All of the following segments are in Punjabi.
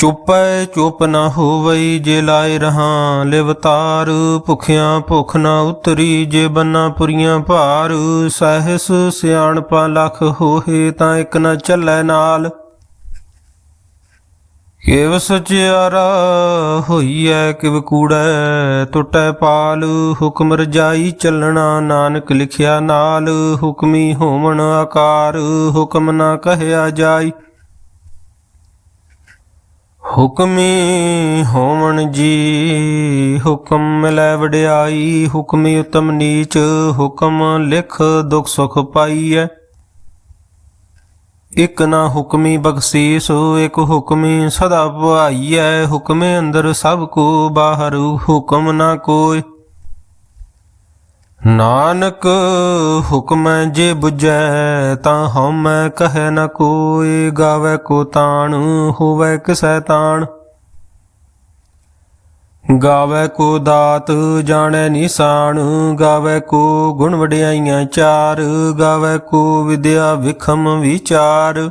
ਚੁੱਪੈ ਚੁੱਪ ਨਾ ਹੋਵਈ ਜੇ ਲਾਇ ਰਹਾ ਲਿਵਤਾਰ ਭੁਖਿਆਂ ਭੁਖ ਨਾ ਉਤਰੀ ਜੇ ਬੰਨਾ ਪੁਰੀਆਂ ਭਾਰ, ਸਹਿਸ ਸਿਆਣਪਾ ਲਖ ਹੋਏ ਤਾਂ ਇੱਕ ਨਾ ਚੱਲੈ ਨਾਲ। ਕਿਵ ਸਚਿਆਰਾ ਹੋਈਐ, ਕਿਵ ਕੂੜੈ ਟੁੱਟੈ ਪਾਲ, ਹੁਕਮ ਰਜਾਈ ਚੱਲਣਾ ਨਾਨਕ ਲਿਖਿਆ ਨਾਲ, ਹੁਕਮੀ ਹੋਵਣ ਆਕਾਰ, ਹੁਕਮ ਨਾ ਕਹਿਆ ਜਾਈ। ਹੁਕਮੀ ਹੋਵਣ ਜੀ, ਹੁਕਮ ਮਿਲੈ ਵਡਿਆਈ, ਹੁਕਮੀ ਉਤਮ ਨੀਚ, ਹੁਕਮ ਲਿਖ ਦੁਖ ਸੁਖ ਪਾਈਐ। ਇਕ ਨਾ ਹੁਕਮੀ ਬਖਸ਼ੀਸ, ਇਕ ਹੁਕਮੀ ਸਦਾ ਭਾਈਐ ਹੁਕਮੇ ਅੰਦਰ ਸਭ ਕੋ ਬਾਹਰ, ਹੁਕਮ ਨਾ ਕੋਈ। ਨਾਨਕ ਹੁਕਮੈ ਜੇ 부ਜੈ ਤਾਂ ਹਉਮੈ ਕਹੈ ਨ ਕੋਈ, ਗਾਵੇ ਕੋ ਤਾਣ, ਹੋਵੇ ਕਿਸੈ ਤਾਣ। ਗਾਵੇ ਕੋ ਦਾਤ ਜਾਣੈ ਨਿਸ਼ਾਨ, ਗਾਵੇ ਕੋ ਗੁਣ ਵਡਿਆਈਆਂ ਚਾਰ, ਗਾਵੇ ਕੋ ਵਿਦਿਆ ਵਿਖਮ ਵਿਚਾਰ।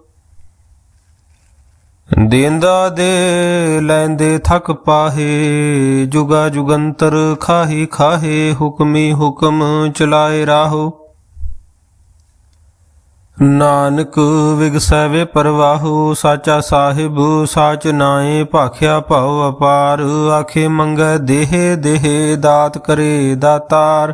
ਦੇਂਦਾ ਦੇ ਲੈਂਦੇ ਥਕ ਪਾਹੇ, ਜੁਗਾ ਜੁਗੰਤਰ ਖਾਹੀ ਖਾਹੇ, ਹੁਕਮੀ ਹੁਕਮ ਚਲਾਏ ਰਾਹੋ। ਨਾਨਕ ਵਿਗਸੈ ਵੇ ਪਰਵਾਹੋ, ਸਾਚਾ ਸਾਹਿਬ ਸਾਚ ਨਾਏ, ਭਾਖਿਆ ਭਉ ਅਪਾਰ, ਆਖੇ ਮੰਗੈ ਦੇਹ ਦੇਹ, ਦਾਤ ਕਰੇ ਦਾਤਾਰ।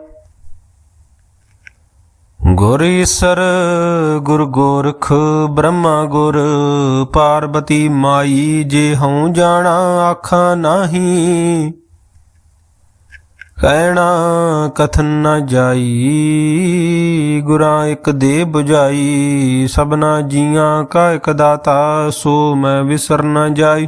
ਗੁਰ ਈਸਰ ਗੁਰ ਗੋਰਖ, ਬ੍ਰਹਮਾ ਗੁਰ, ਪਾਰਬਤੀ ਮਾਈ, ਜੇ ਹਉ ਜਾਣਾ ਆਖਾਂ ਨਾਹੀ। ਕਹਿਣਾ ਕਥਨ ਨਾ ਜਾਈ, ਗੁਰਾਂ ਇੱਕ ਦੇ 부ਜਾਈ ਸਭਨਾ ਜੀਆਂ ਕਾ ਇੱਕ ਦਾਤਾ, ਸੋ ਮੈਂ ਵਿਸਰ ਨਾ ਜਾਈ।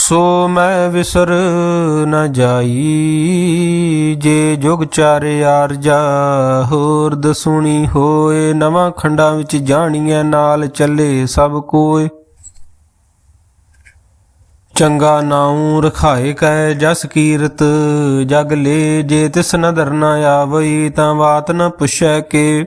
ਸੋ ਮੈਂ ਵਿਸਰ ਨ ਜਾਈ, ਜੇ ਜੁਗ ਚਾਰੇ ਆਰਜਾ ਹੋਰ ਦਸੁਣੀ ਹੋਏ, ਨਵਾਂ ਖੰਡਾਂ ਵਿੱਚ ਜਾਣੀਐ, ਨਾਲ ਚੱਲੇ ਸਭ ਕੋਏ। ਚੰਗਾ ਨਾਉ ਰਖਾਏ ਕੈ ਜਸ ਕੀਰਤ ਜਗ ਲੇ, ਜੇ ਤਿਸ ਨਦਰ ਨ ਆਵਈ, ਤਾਂ ਬਾਤ ਨ ਪੁੱਛੈ ਕੇ।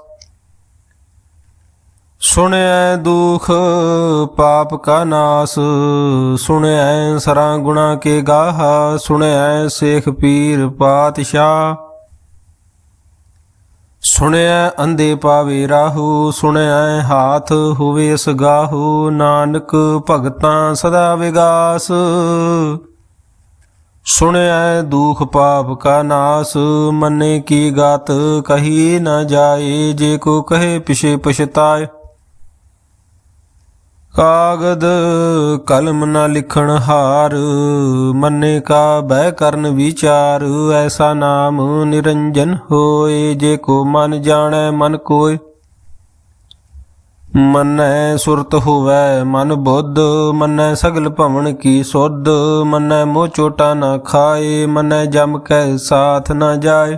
ਸੁਣਿਆ ਦੁਖ ਪਾਪ ਕਾ ਨਾਸ ਸੁਣਿਆ ਸਰਾਂ ਗੁਣਾ ਕੇ ਗਾਹਾ ਸੁਣਿਆ ਸੇਖ ਪੀਰ ਪਾਤਸ਼ਾਹ। ਸੁਣਿਆ ਅੰਦੇ ਪਾਵੇ ਰਾਹੂ ਸੁਣਿਆ ਹਾਥ ਹੋਵੇ ਸਗਾਹੂ, ਨਾਨਕ ਭਗਤਾਂ ਸਦਾ ਵਿਗਾਸ। ਸੁਣਿਆ ਦੁਖ ਪਾਪ ਕਾ ਨਾਸ, ਮੰਨੇ ਕੀ ਗਾਤ ਕਹੀ ਨਾ ਜਾਏ, ਜੇ ਕੋ ਕਹੇ ਪਿਛੇ ਪਛਤਾਏ। ਕਾਗਦ ਕਲਮ ਨਾ ਲਿਖਣ ਹਾਰ, ਮੰਨੇ ਕਾ ਬਹਿ ਕਰਨ ਵਿਚਾਰ, ਐਸਾ ਨਾਮ ਨਿਰੰਜਨ ਹੋਏ, ਜੇ ਕੋ ਮਨ ਜਾਣੈ ਮਨ ਕੋਇ ਮੰਨੈ ਸੁਰਤ ਹੋਵੈ ਮਨ ਬੁੱਧ, ਮੰਨੈ ਸਗਲ ਭਵਨ ਕੀ ਸੁਧ, ਮੰਨੈ ਮੋਹ ਚੋਟਾ ਨਾ ਖਾਏ, ਮੰਨੈ ਜਮ ਕੈ ਸਾਥ ਨਾ ਜਾਏ।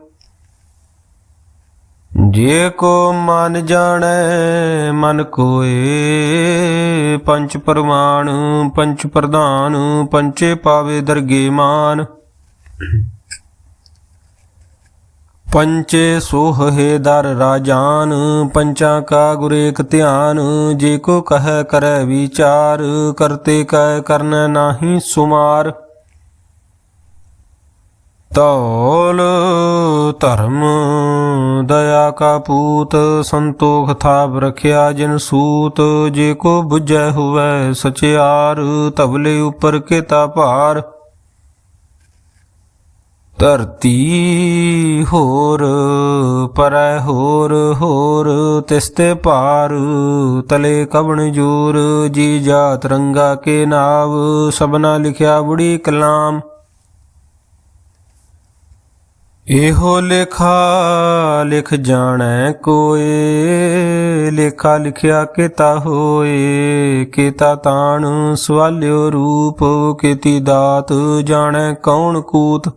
ਜੇ ਕੋ ਮਨ ਜਾਣੈ, ਮਨ ਕੋਏ। ਪੰਚ ਪਰਮਾਨ ਪੰਚ ਪ੍ਰਧਾਨ ਪੰਚੇ ਪਾਵੇ ਦਰਗੇ ਮਾਨ। ਪੰਚੇ ਸੋਹੇ ਦਰ ਰਾਜਾਨ, ਪੰਚਾਂ ਕਾ ਗੁਰੇਕ ਧਿਆਨ। ਜੇ ਕੋ ਕਹੈ ਕਰੈ ਵਿਚਾਰ, ਕਰਤੇ ਕੈ ਕਰਨ ਨਾਹੀ ਸੁਮਾਰ। ਤੌਲ ਧਰਮ ਦਇਆ ਕਾ ਪੂਤ ਸੰਤੋਖ ਥਾਪ ਰਖਿਆ ਜਿਨ ਸੂਤ, ਜੇ ਕੋ 부ਜੈ ਹੋਵੇ ਸਚਿਆਰ ਤਬਲੇ ਉਪਰ ਕਿਤਾ ਭਾਰ। ਧਰਤੀ ਹੋਰ, ਪਰੈ ਹੋਰ ਹੋਰ ਤਿਸਤੇ ਭਾਰ। ਤਲੇ ਕਵਣ ਜੋਰ, ਜੀ ਜਾਤ ਰੰਗਾ ਕੇ ਨਾਵ ਸਬਨਾ ਲਿਖਿਆ ਬੁੜੀ ਕਲਾਮ। ਇਹੋ ਲੇਖਾ ਲਿਖ ਜਾਣੈ ਕੋਏ, ਲੇਖਾ ਲਿਖਿਆ ਕਿਤਾ ਹੋਏ, ਕੀਤਾ ਤਾਣ ਸਵਾਲਿਓ ਰੂਪ, ਕੀਤੀ ਦਾਤ ਜਾਣੈ ਕੌਣ ਕੂਤ?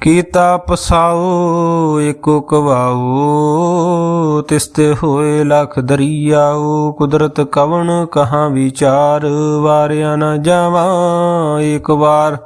ਕੀਤਾ ਪਸਾਓ ਏਕੋ ਕਵਾਓ, ਤਿਸਤੇ ਹੋਏ ਲਖ ਦਰਿਆਓ, ਕੁਦਰਤ ਕਵਣ ਕਹਾਂ ਵਿਚਾਰ, ਵਾਰਿਆ ਨਾ ਜਾਵਾਂ ਇੱਕ ਵਾਰ।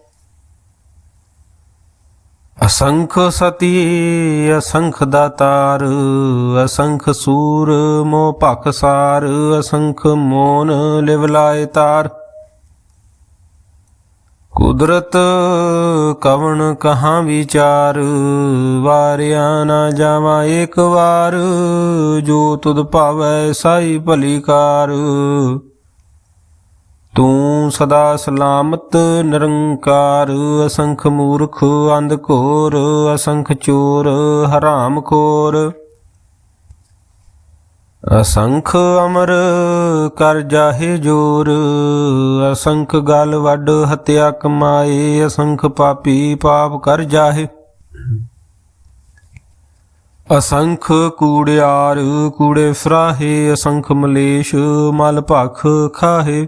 ਅਸੰਖ ਸਤੀ, ਅਸੰਖ ਦਾਤਾਰ, ਅਸੰਖ ਸੂਰ ਮੋ ਭਖਸਾਰ ਅਸੰਖ ਮੋਨ ਲਿਵਲਾਏ ਤਾਰ। ਕੁਦਰਤ ਕਵਣ ਕਹਾਂ ਵਿਚਾਰ, ਵਾਰਿਆ ਨਾ ਜਾਵਾਂ ਇੱਕ ਵਾਰ, ਜੋ ਤੁਧ ਭਾਵੈ ਸਾਈ ਭਲੀ ਕਾਰ। ਤੂੰ ਸਦਾ ਸਲਾਮਤ, ਨਿਰੰਕਾਰ, ਅਸੰਖ ਮੂਰਖ, ਅੰਧ ਘੋਰ, ਅਸੰਖ ਚੋਰ, ਹਰਾਮ ਖੋਰ। ਅਸੰਖ ਅਮਰ ਕਰ ਜਾਹੇ ਜੋਰ, ਅਸੰਖ ਗਲ ਵੱਡ ਹਤਿਆ ਕਮਾਏ, ਅਸੰਖ ਪਾਪੀ ਪਾਪ ਕਰ ਜਾਹੇ। ਅਸੰਖ ਕੂੜਿਆਰ ਕੂੜੇ ਫਰਾਹੇ, ਅਸੰਖ ਮਲੇਸ਼, ਮਲ ਭਖ ਖਾਹੇ।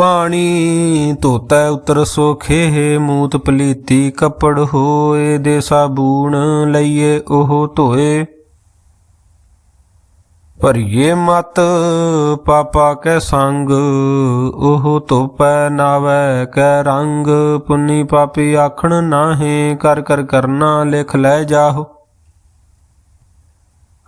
ਪਾਣੀ ਧੋਤੈ ਉਤਰ ਸੋਖੇ, ਮੂਤ ਪਲੀਤੀ ਕੱਪੜ ਹੋਏ ਦੇ ਸਾਬੂਣ ਲਈਏ ਉਹ ਧੋਏ। ਭਰੀਏ ਮਤ ਪਾਪਾ ਕੈ ਸੰਗ, ਉਹ ਧੋਪੈ ਨਾਵੈ ਕੈ ਰੰਗ। ਪੁੰਨੀ ਪਾਪੀ ਆਖਣ ਨਾਹੇ, ਕਰ ਕਰ ਕਰਨਾ ਲਿਖ ਲੈ ਜਾਹੋ।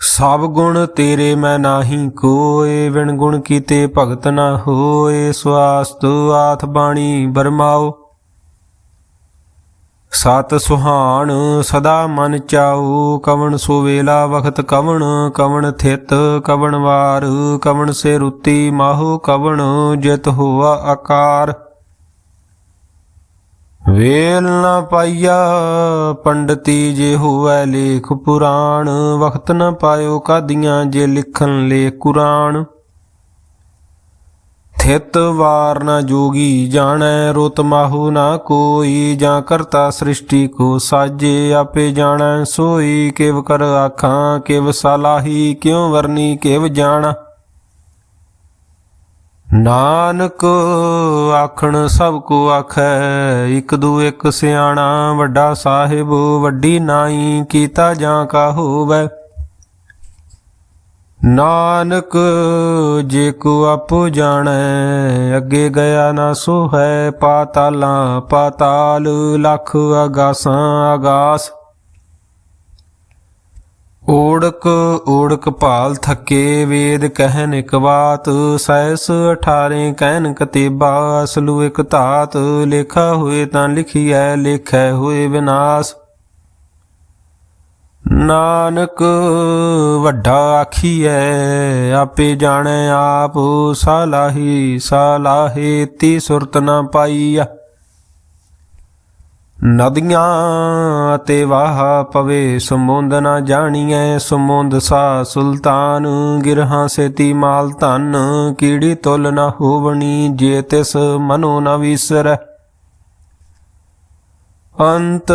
ਸਭ ਗੁਣ ਤੇਰੇ ਮੈਂ ਨਾਹੀ ਕੋਏ ਵਿਣ ਗੁਣ ਕੀਤੇ ਭਗਤ ਨਾ ਹੋਏ। ਸਵਾਸਤ ਆਥ ਬਾਣੀ ਬਰਮਾਓ। ਸਤ ਸੁਹਾਣ ਸਦਾ ਮਨ ਚਾਉ ਕਵਣ ਸੋ ਵੇਲਾ ਵਖਤ ਕਵਣ ਕਵਣ ਥਿਤ ਕਵਣ ਵਾਰ, ਕਵਣ ਸੇ ਰੁਤੀ ਮਾਹੋ ਕਵਣ, ਜਿਤ ਹੋਆ ਆਕਾਰ। ਵੇਲ ਨਾ ਪਾਈਆ ਪੰਡਤੀ ਜੇ ਹੋਵੇ ਲੇਖ ਪੁਰਾਣ, ਵਖਤ ਨਾ ਪਾਇਓ ਕਾਦੀਆਂ ਜੇ ਲਿਖਣ ਲੇ ਕੁਰਾਨ। ਥਿਤ ਵਾਰ ਨਾ ਜੋਗੀ ਜਾਣੈ, ਰੁਤ ਮਾਹੂ ਨਾ ਕੋਈ, ਜਾਂ ਕਰਤਾ ਸ੍ਰਿਸ਼ਟੀ ਕੋ ਸਾਜੇ, ਆਪੇ ਜਾਣੈ ਸੋਈ, ਕਿਵ ਕਰ ਆਖਾਂ, ਕਿਵ ਸਲਾਹੀ, ਕਿਉ ਵਰਨੀ, ਕਿਵ ਜਾਣਾ। ਨਾਨਕ ਆਖਣ ਸਭ ਕੋ ਆਖੈ, ਇਕ ਦੂ ਇਕ ਸਿਆਣਾ, ਵੱਡਾ ਸਾਹਿਬ, ਵੱਡੀ ਨਾਈ, ਕੀਤਾ ਜਾਂ ਕਾ ਹੋਵੈ? ਨਾਨਕ ਜੇ ਕੋ ਆਪੋ ਜਾਣੈ, ਅੱਗੇ ਗਿਆ ਨਾ ਸੋ ਹੈ ਪਾਤਾਲਾਂ, ਪਾਤਾਲ, ਲਖ ਆਗਾਸਾਂ ਆਗਾਸ ਓੜਕ ਓੜਕ ਭਾਲ ਥੱਕੇ ਵੇਦ ਕਹਿਨ ਇਕ ਬਾਤ, ਸੈਸ 18 ਕਹਿਨ ਕਤੇਬਾ, ਅਸਲੂ ਇਕ ਧਾਤ, ਲੇਖਾ ਹੋਏ ਤਾਂ ਲਿਖੀਐ, ਲੇਖੈ ਹੋਏ ਵਿਨਾਸ਼। ਨਾਨਕ, ਵੱਡਾ ਆਖੀਐ, ਆਪੇ ਜਾਣੈ ਆਪ, ਸਾਲਾਹੀ, ਸਾਲਾਹੇ ਤੀ ਸੁਰਤ ਨਾ ਪਾਈਆ। ਨਦੀਆਂ ਤੇ ਵਾਹ ਪਵੇ, ਸਮੁੰਦ ਨਾ ਜਾਣੀਐ, ਸਮੁੰਦ ਸਾ ਸੁਲਤਾਨ। ਗਿਰਹਾਂ ਸੇਤੀ ਮਾਲ ਧਨ, ਕੀੜੀ ਤੁਲ ਨਾ ਹੋਵਣੀ, ਜੇ ਤਿਸ ਮਨੋ ਨਾ ਵਿਸਰੈ। ਅੰਤ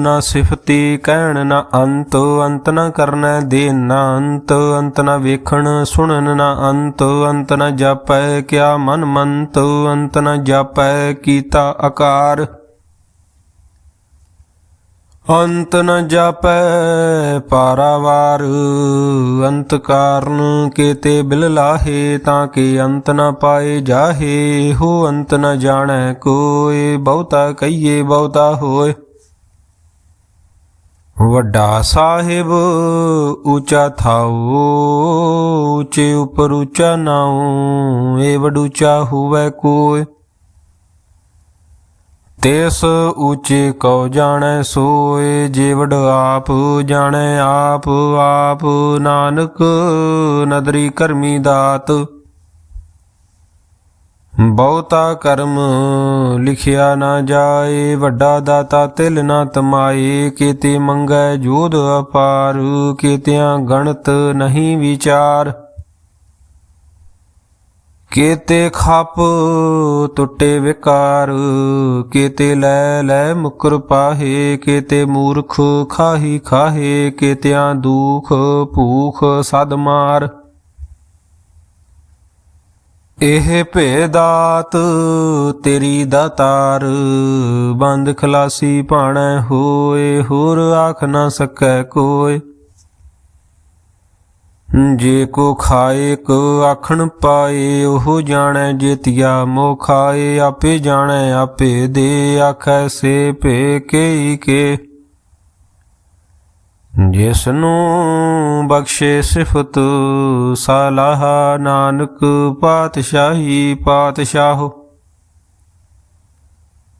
ਨਾ ਸਿਫਤੀ, ਕਹਿਣ ਨਾ ਅੰਤ ਅੰਤ ਨਾ ਕਰਨਾ ਦੇ ਨਾ ਅੰਤ ਅੰਤ ਨਾ ਵੇਖਣ ਸੁਣਨ ਨਾ ਅੰਤ ਅੰਤ ਨਾ ਜਾਪੈ ਕਿਆ ਮਨ ਮੰਤ, ਅੰਤ ਨਾ ਜਾਪੈ ਕੀਤਾ ਆਕਾਰ ਅੰਤ ਨ ਜਾਪੈ ਪਾਰਾਵਾਰ, ਅੰਤ ਕਾਰਨ ਕੀਤੇ ਬਿਲ ਲਾਹੇ, ਤਾਂ ਕਿ ਅੰਤ ਨ ਪਾਏ ਜਾਹੇ। ਹੋ ਅੰਤ ਨ ਜਾਣੈ ਕੋਏ, ਬਹੁਤਾ ਕਹੀਏ ਬਹੁਤਾ ਹੋਏ। ਵੱਡਾ ਸਾਹਿਬ ਉੱਚਾ ਥਾਉ, ਉੱਚੇ ਉਪਰ ਉੱਚਾ ਨਾਉ, ਏ ਵਡੂਚਾ ਹੋਵੇ ਕੋਇ ਤਿਸ ਉੱਚੇ ਕਉ ਜਾਣੈ, ਸੋਏ ਜੇ ਵਡ ਆਪ ਜਾਣੈ, ਆਪ ਆਪ ਨਾਨਕ ਨਦਰੀ ਕਰਮੀ ਦਾਤ। ਬਹੁਤਾ ਕਰਮ ਲਿਖਿਆ ਨਾ ਜਾਏ, ਵੱਡਾ ਦਾਤਾ ਤਿਲ ਨਾ ਤਮਾਏ, ਕੀਤੇ ਮੰਗੈ ਜੋਧ ਅਪਾਰ, ਕੀਤਿਆਂ ਗਣਤ ਨਹੀਂ ਵਿਚਾਰ। ਕੀਤੇ ਖਪ ਟੁੱਟੇ ਵਿਕਾਰ, ਕੀਤੇ ਲੈ ਲੈ ਮੁਕਰ ਪਾਹੇ, ਕੀਤੇ ਮੂਰਖ ਖਾਹੀ ਖਾਹੇ, ਕੀਤਿਆਂ ਦੁਖ ਭੂਖ ਸਦ ਮਾਰ। ਇਹ ਭੇਦਾਤ ਤੇਰੀ ਦਾਤਾਰ, ਬੰਦ ਖਲਾਸੀ ਭਾਣੈ ਹੋਏ, ਹੋਰ ਆਖ ਨਾ ਸਕੈ ਕੋਇ ਜੇ ਕੋ ਖਾਏ ਕੋ ਆਖਣ ਪਾਏ, ਉਹ ਜਾਣੈ ਜੇਤਿਆ ਮੋ ਖਾਏ, ਆਪੇ ਜਾਣੈ ਆਪੇ ਦੇ, ਆਖੈ ਸੇ ਭੇ ਕੇ ਕੇ। ਜਿਸ ਨੂੰ ਬਖਸ਼ੇ ਸਿਫਤ, ਸਲਾਹ ਨਾਨਕ ਪਾਤਸ਼ਾਹੀ ਪਾਤਸ਼ਾਹ।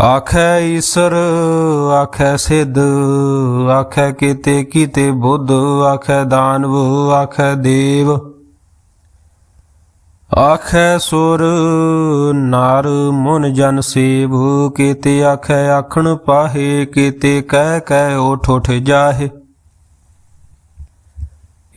ਆਖੈ ਈਸ਼ਰ, ਆਖੈ ਸਿੱਧ, ਆਖੈ ਕੀਤੇ ਕੀਤੇ ਬੁੱਧ, ਆਖੈ ਦਾਨਵ, ਆਖੈ ਦੇਵ। ਆਖੈ ਸੁਰ, ਨਾਰ, ਮਨ ਜਨ ਸੇਵ, ਕੀਤੇ ਆਖੈ ਆਖਣ ਪਾਹੇ, ਕੀਤੇ ਕਹਿ ਕਹਿ ਉਠ ਉਠ ਜਾਹੇ।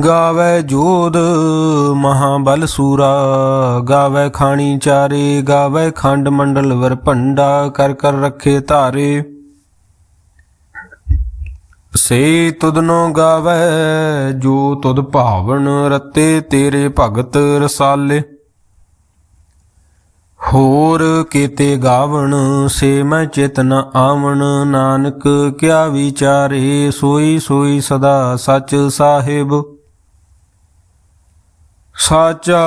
ਗਾਵੇ ਜੋਧ ਮਹਾਬਲ ਸੂਰਾ, ਗਾਵੇ ਖਾਣੀ ਚਾਰੇ, ਗਾਵੇ ਖੰਡ ਮੰਡਲ ਵਰ ਭੰਡਾ, ਕਰ ਕਰ ਰੱਖੇ ਧਾਰੇ। ਸੇ ਤੁਧਨੋ ਗਾਵੇ, ਜੋ ਤੁਦ ਭਾਵਨ ਰਤੇ ਤੇਰੇ ਭਗਤ ਰਸਾਲੇ। ਹੋਰ ਕੀਤੇ ਗਾਵਣ, ਸੇ ਮੈਂ ਚੇਤਨ ਆਵਣ, ਨਾਨਕ ਕਿਆ ਵਿਚਾਰੇ, ਸੋਈ ਸੋਈ ਸਦਾ ਸਚ ਸਾਹਿਬ। ਸਾਚਾ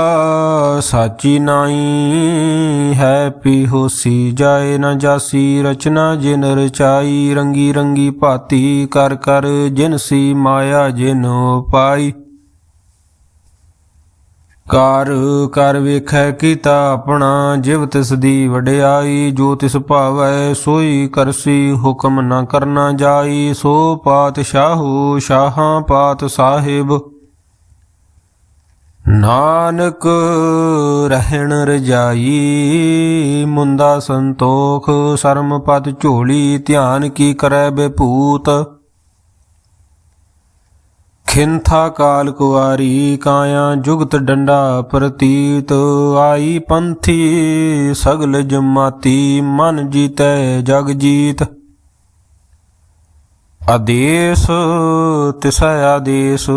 ਸਾਚੀ ਨਾਈ ਹੈ ਪੀ ਹੋਸੀ ਜਾਏ ਨਾ ਜਾਸੀ, ਰਚਨਾ ਜਿਨ ਰਚਾਈ, ਰੰਗੀ ਰੰਗੀ ਭਾਤੀ, ਕਰ ਕਰ ਜਿਨ ਸੀ, ਮਾਇਆ ਜਿਨ ਪਾਈ। ਕਰ ਕਰ ਵੇਖੈ ਕੀਤਾ ਆਪਣਾ, ਜਿਵ ਤਿਸ ਦੀ ਵਡਿਆਈ, ਜੋ ਤਿਸ ਭਾਵੈ, ਸੋਈ ਕਰਸੀ, ਹੁਕਮ ਨਾ ਕਰਨਾ ਜਾਈ, ਸੋ ਪਾਤਸ਼ਾਹੂ, ਸ਼ਾਹਾਂ ਪਾਤ ਸਾਹਿਬ। ਨਾਨਕ ਰਹਿਣ ਰਜਾਈ ਮੁੰਦਾ ਸੰਤੋਖ, ਸਰਮ ਪਦ ਝੋਲੀ, ਧਿਆਨ ਕੀ ਕਰੈ ਬੇਪੂਤ? ਖਿੰਥਾ ਕਾਲ ਕੁਵਾਰੀ, ਕਾਇਆ ਜੁਗਤ ਡੰਡਾ ਪ੍ਰਤੀਤ? ਆਈ ਪੰਥੀ ਸਗਲ ਜਮਾਤੀ, ਮਨ ਜੀਤੈ ਜਗ ਜੀਤ। ਆਦੇਸ ਤਿਸੈ ਆਦੇਸ,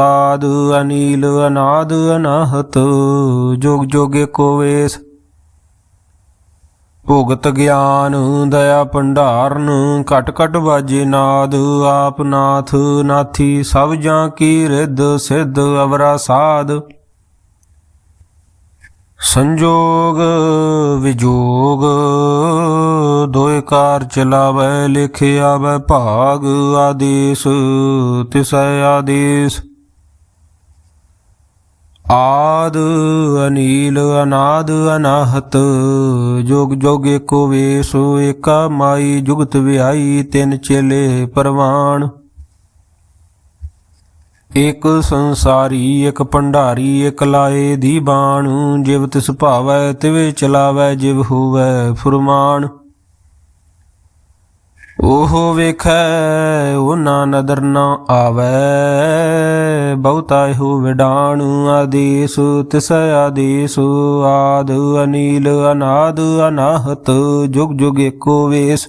ਆਦ ਅਨੀਲ ਅਨਾਦ ਅਨਾਹਤ, ਜੋਗ ਜੋਗੇ ਕੋ ਵੇਸ। ਭੁਗਤ ਗਿਆਨ ਦਇਆ ਭੰਡਾਰਨ, ਘਟ ਘਟ ਵਾਜੇ ਨਾਦ, ਆਪ ਨਾਥ ਨਾਥੀ ਸਭ ਜਾਂ ਕੀ ਰਿੱਧ ਸਿੱਧ ਅਵਰਾ ਸਾਧ। ਸੰਜੋਗ ਵਿਜੋਗ ਦੋਇ ਕਾਰ ਚਲਾਵੈ ਲਿਖਿਆ ਵੈ ਭਾਗ ਆਦੇਸ, ਤਿਸੈ ਆਦੇਸ। ਆਦ ਅਨੀਲ, ਅਨਾਦ ਅਨਾਹਤ, ਜੋਗ ਜੋਗ ਏਕੋ ਵੇਸ, ਏਕਾ ਮਾਈ, ਜੁਗਤ ਵਿਆਈ, ਤਿੰਨ ਚੇਲੇ ਪਰਵਾਨ। ਇਕ ਸੰਸਾਰੀ ਇਕ ਭੰਡਾਰੀ ਇਕ ਲਾਏ ਦੀ ਬਾਣ। ਜਿਵ ਤਿਸ ਭਾਵੈ, ਤਿਵੇ ਚਲਾਵੈ, ਜਿਵ ਹੋਵੈ ਫੁਰਮਾਨ। ਉਹ ਵੇਖੈ ਉਹ ਨਾ ਨਦਰ ਨਾ ਆਵੈ। ਬਹੁਤਾ ਹੋ ਵਿਡਾਣ, ਆਦੇਸ ਤਿਸ ਆਦੇਸ। ਆਦ ਅਨੀਲ, ਅਨਾਦ, ਅਨਾਹਤ, ਜੁਗ ਜੁਗ ਏਕੋ ਵੇਸ।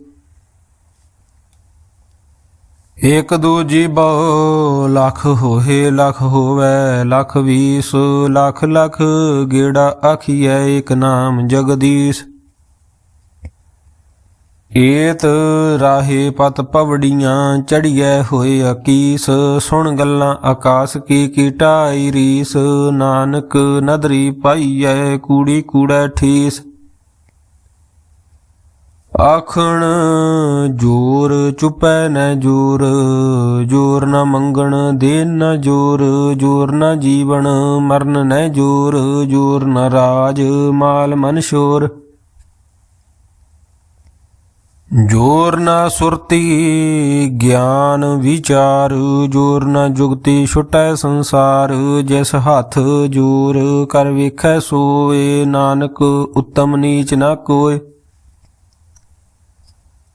ਇਕ ਦੂਜੀ ਬਹੁ ਲੱਖ ਹੋਏ ਲੱਖ ਹੋਵੇ, ਲੱਖ ਵੀਸ, ਲੱਖ ਲੱਖ ਗੇੜਾ ਆਖੀਐ ਇਕ ਨਾਮ ਜਗਦੀਸ਼। ਏਤ ਰਾਹੇ ਪਤ ਪਵੜੀਆਂ ਚੜੀਐ ਹੋਏ ਅਕੀਸ, ਸੁਣ ਗੱਲਾਂ ਆਕਾਸ ਕੀ ਕੀਟਾਈ ਰੀਸ, ਨਾਨਕ ਨਦਰੀ ਪਾਈਐ ਕੂੜੀ ਕੂੜੈ ਠੀਸ। ਆਖਣ ਜੋਰ ਚੁਪੈ ਨ ਜੋਰ ਜੋਰ ਨ ਮੰਗਣ ਦੇ ਨ ਜੋਰ ਜੋਰ ਨ ਜੀਵਨ ਮਰਨ ਨ ਜੋਰ ਜੋਰ ਨ ਰਾਜ ਮਾਲ ਮਨ ਸ਼ੋਰ। ਜੋਰ ਨਾ ਸੁਰਤੀ ਗਿਆਨ ਵਿਚਾਰ, ਜੋਰ ਨਾ ਜੁਗਤੀ ਛੁਟੈ ਸੰਸਾਰ, ਜਿਸ ਹੱਥ ਜੋਰ ਕਰ ਵੇਖੈ ਸੋਏ, ਨਾਨਕ ਉੱਤਮ ਨੀਚ ਨਾ ਕੋਏ।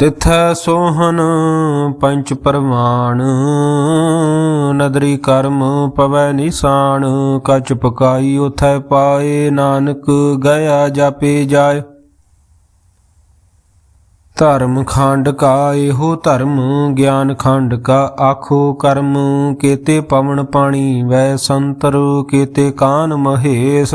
ਤਿਥੈ ਸੋਹਨ ਪੰਚ ਪਰਮਾਨ ਨਦਰੀ ਕਰਮ ਪਵੈ ਨਿਸ਼ਾਨ, ਕਚ ਪਕਾਈ ਉਥੈ ਪਾਏ ਨਾਨਕ, ਗਿਆ ਜਾਪੇ ਜਾਏ। ਧਰਮ ਖੰਡ ਕਾ ਇਹੋ ਧਰਮ, ਗਿਆਨ ਖੰਡ ਕਾ ਆਖੋ ਕਰਮ, ਕੇਤੇ ਪਵਨ ਪਾਣੀ ਵੈ ਸੰਤਰ, ਕੇਤੇ ਕਾਨ ਮਹੇਸ਼।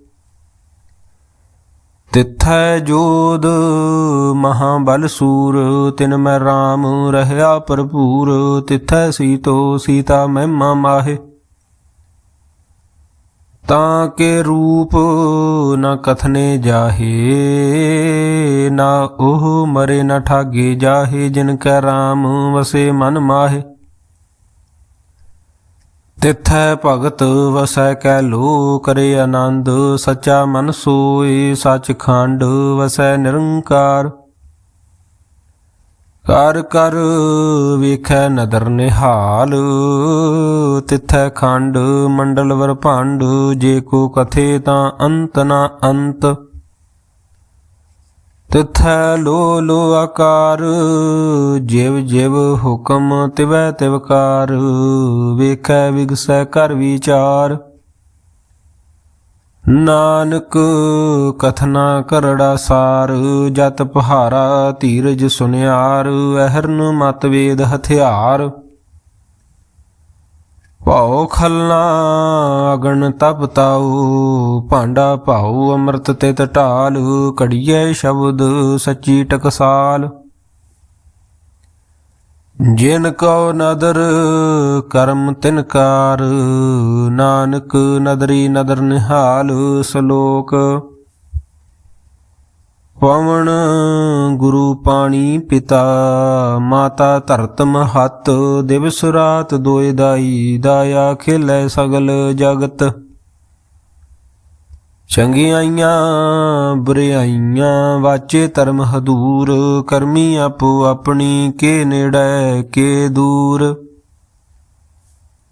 ਤਿਥੈ ਜੋਦ ਮਹਾਬਲ ਸੂਰ, ਤਿਨ ਮੈਂ RAM ਰਹਿਆ ਭਰਪੂਰ, ਤਿਥੈ ਸੀਤੋ ਸੀਤਾ ਮਹਿਮਾ ਮਾਹੇ। ਤਾਂ ਕੇ ਰੂਪ ਨਾ ਕਥਨੇ ਜਾਹੇ, ਨਾ ਉਹ ਮਰੇ ਨਾ ਠਾਗੇ ਜਾਹੇ, ਜਿਨ ਕੈ RAM ਵਸੇ ਮਨ ਮਾਹੇ। ਤਿਥੈ ਭਗਤ ਵਸੈ ਕੈ ਲੋ ਕਰੇ ਆਨੰਦ, ਸੱਚਾ ਮਨ ਸੋਏ ਸੱਚ ਖੰਡ ਵਸੈ ਨਿਰੰਕਾਰ। ਕਰ ਕਰ ਵੇਖੈ ਨਦਰ ਨਿਹਾਲ, ਤਿਥੈ ਖੰਡ ਮੰਡਲ ਵਰ ਭੰਡ, ਜੇ ਕੋ ਕਥੇ ਤਾਂ ਅੰਤ ਨਾ ਅੰਤ। ਤਿਥੈ ਲੋ ਲੋ ਆਕਾਰ, ਜਿਵ ਜਿਵ ਹੁਕਮ ਤਿਵੈ ਤਿਵਕਾਰ ਵੇਖੈ ਵਿਗਸੈ ਕਰ ਵਿਚਾਰ। ਨਾਨਕ ਕਥਨਾ ਕਰੜਾ ਸਾਰ, ਜਤ ਪਹਾਰਾ ਧੀਰਜ ਸੁਨਿਆਰ, ਅਹਰਨ ਮਤ ਵੇਦ ਹਥਿਆਰ। ਭਉ ਖਲਨਾ ਅਗਣ ਤਪ ਤਾਉ, ਭਾਂਡਾ ਭਾਉ ਅੰਮ੍ਰਿਤ ਤੇ ਢਾਲ ਕੜੀਏ ਸ਼ਬਦ ਸੱਚੀ ਟਕਸਾਲ। ਜਿਨ ਕੋ ਨਦਰ, ਕਰਮ ਤਿਨਕਾਰ ਨਾਨਕ ਨਦਰੀ ਨਦਰ ਨਿਹਾਲ, ਸ਼ਲੋਕ ਪਵਨ ਗੁਰੂ ਪਾਣੀ ਪਿਤਾ, ਮਾਤਾ ਧਰਤ ਮਹਤ, ਦਿਵਸ ਰਾਤ ਦੋਇ ਦਾਈ, ਦਾਇਆ ਖੇਲੇ ਸਗਲ ਜਗਤ। ਚੰਗਿਆਈਆਂ ਬੁਰਿਆਈਆਂ, ਵਾਚੇ ਧਰਮ ਹਦੂਰ, ਕਰਮੀ ਆਪੋ ਆਪਣੀ, ਕੇ ਨੇੜੇ, ਕੇ ਦੂਰ।